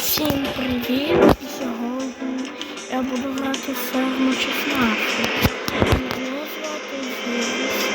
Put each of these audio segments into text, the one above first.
Всім привіт! Сьогодні я буду грати ферму 16. Мене звати Вірус.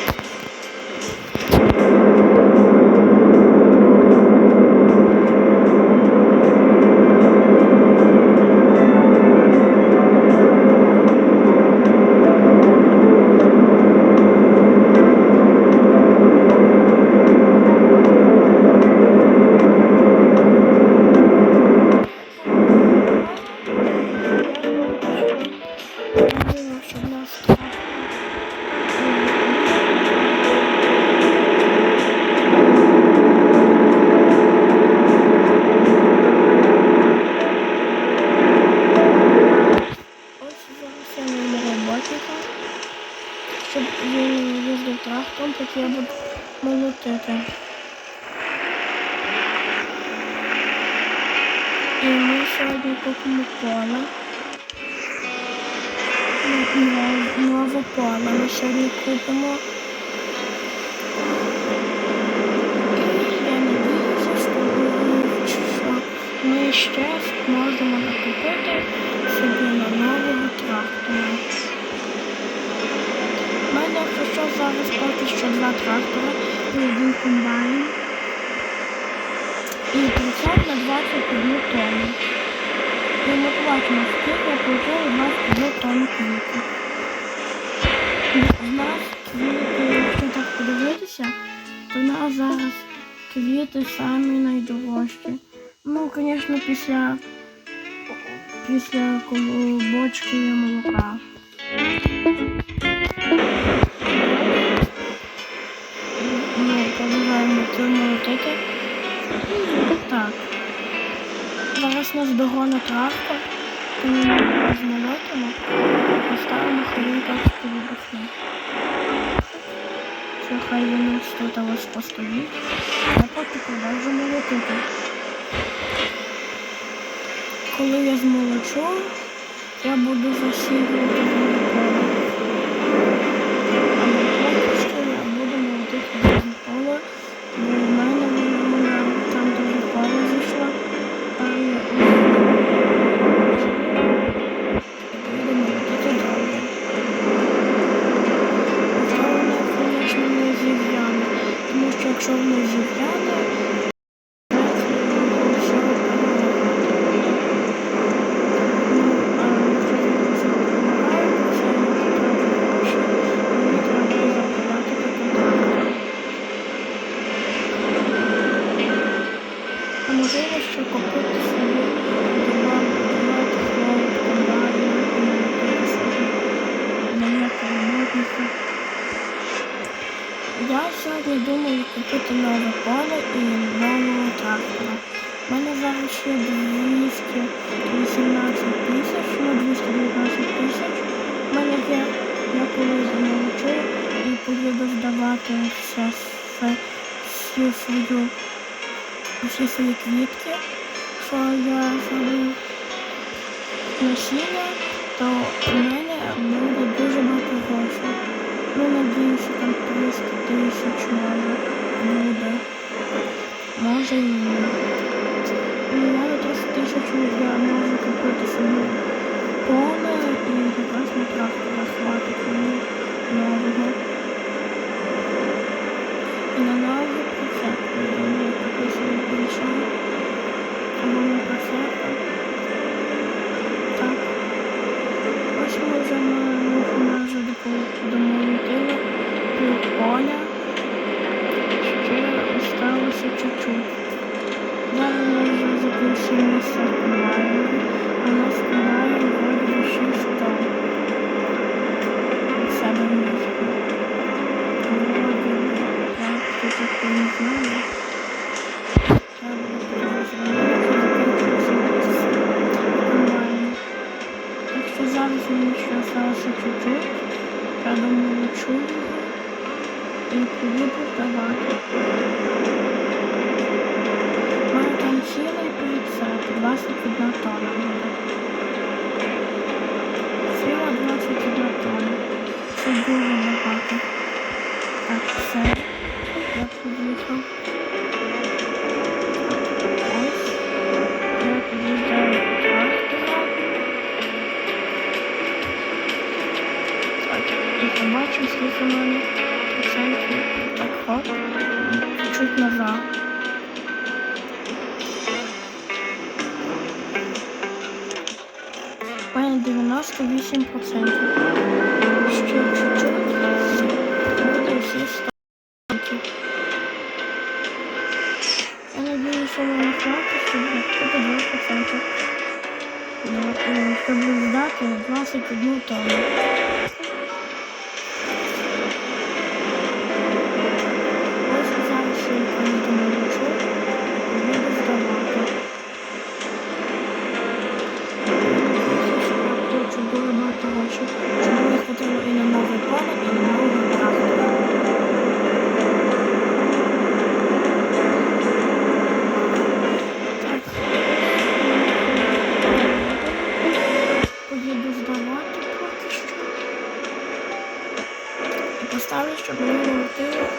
І ми сьогодні купимо поле. Нов- Нове поле ми сьогодні купимо. І я надіюся, що ми, що ми ще зможемо накупити собі на нового трактора. У мене якщо що, зараз поки що два трактора і один комбайн. І прицеп на 21 тонну. Платимо скільки я получаю 21 тонну квітів. В нас квіти, якщо так подивитися, то в нас зараз квіти самі найдорожчі. Ну, звісно, після, після бочки молока. Ми подиваємо це молотити. Так. Зараз нас догонить трактор, то ми його змолотимо і ставимо хвилинку віддохне. Все, хай він тут ось постоїть, а поки продовжимо молотити. Коли я змолочу, я буду засіювати поле. А поки що я буду молотити друге поле, бо в мене воно там дуже поле зійшло. Там я буду молотити довго. Якщо воно, звісно, не зів'яне, тому що якщо воно зів'яне, а можливо, що купити собі два два хлопці, комбайни, і молотити собі на ніякого роботника. Я сьогодні думаю купити нове поле і нового трактора. У мене зараз ще 218 тисяч, ну 219 тисяч. У мене є, я колись замовчу і поїду здавати все, все, всю свою, всі свої квітки, що я зробив насіння, то у мене буде дуже багато грошей. Ну, надіюся, там 300 тисяч може буде. Може і тонна. Ціла 21 тонна. Це дуже багато. Так, все. Я під'їхав. Ось. Я під'їжджаю до трактора. Так, і побачимо, скільки в мене процентів. Так, хоп. Чуть назад. 98 процентів. Ще чуть-чуть. Буде всі 100 Я надеюсь, що мене хватить, щоб буде 2 проценти. Щоб здати 21 тонну. Ось зараз ще якось домовичу, буду здавати. Хочу дуже багато грошей, щоб мені хватило і на нове поле, і на новий трактор. Так. Поїду здавати поки що. І поставлю, щоб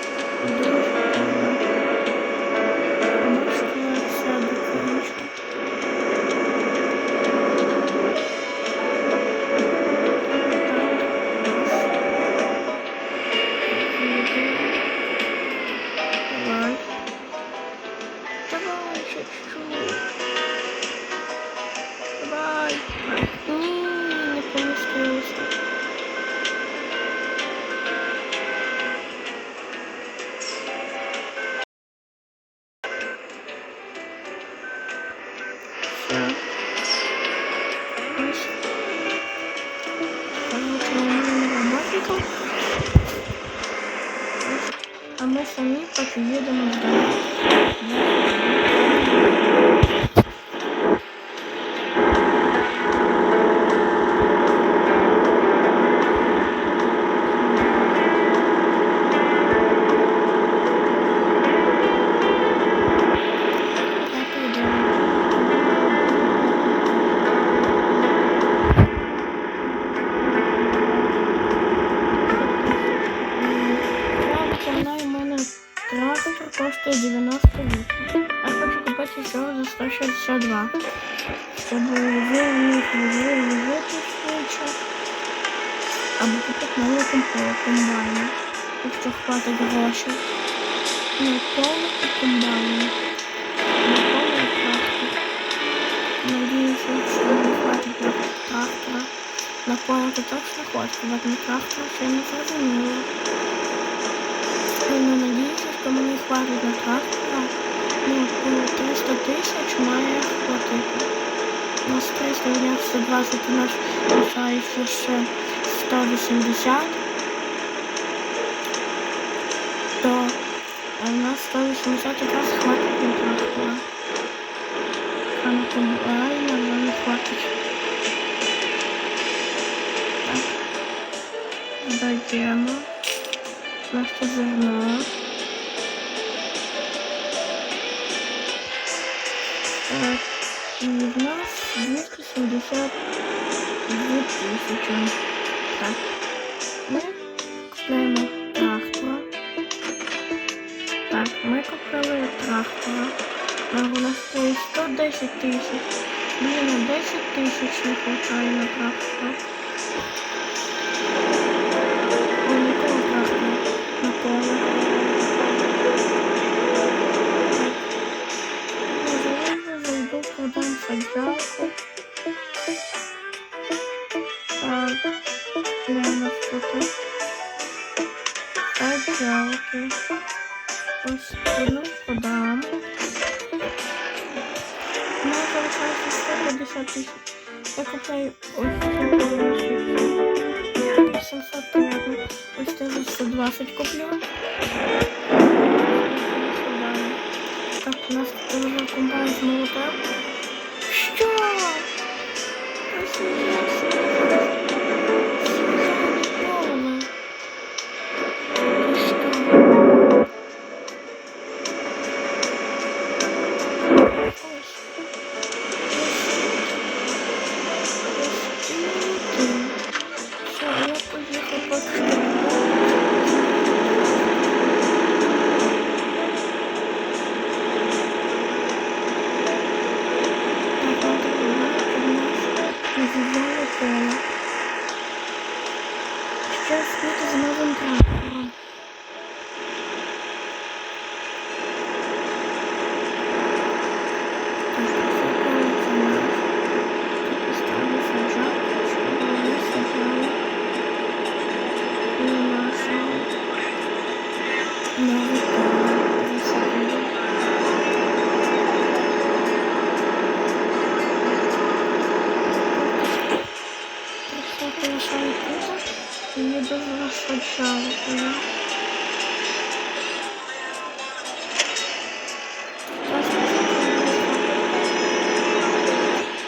ми самі поки їдемо здавати. Щоб вивнути вивити швидше. Або купити новий комп- комбайн. Якщо хватить грошей. Не повний і комбайн. Не повний трактор. Надіюся, що мені хватить на трактора. На повнити точно хватить, а на трактора ще не зрозуміло. Я не надіюся, що мені хватить на трактора. Ну, по 300 тисяч має хватити. У нас 300, у нас 120, у нас лишається ще 180. То а у нас 180 якраз хватить на трактора. А на комбайна нам не хватить. Так. Дойдемо. Наше зерно. 272 тисячі. Так. Ми купляємо трактора. Так, ми купили трактора. У нас стоїть 110 тисяч. Блін, 10 тисяч не вистачає на трактора. 150 тысяч. Я купляю ось цю 700 понятно. Ось це за 120 куплю. Так, у нас тоже комбайн з молотом. Що? Ось Жалко.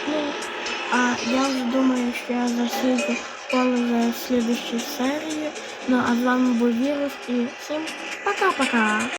Ну, а я вже думаю, що я засіду поле за слідущій серії. Ну, а з вами був Вірус і всім пока-пока!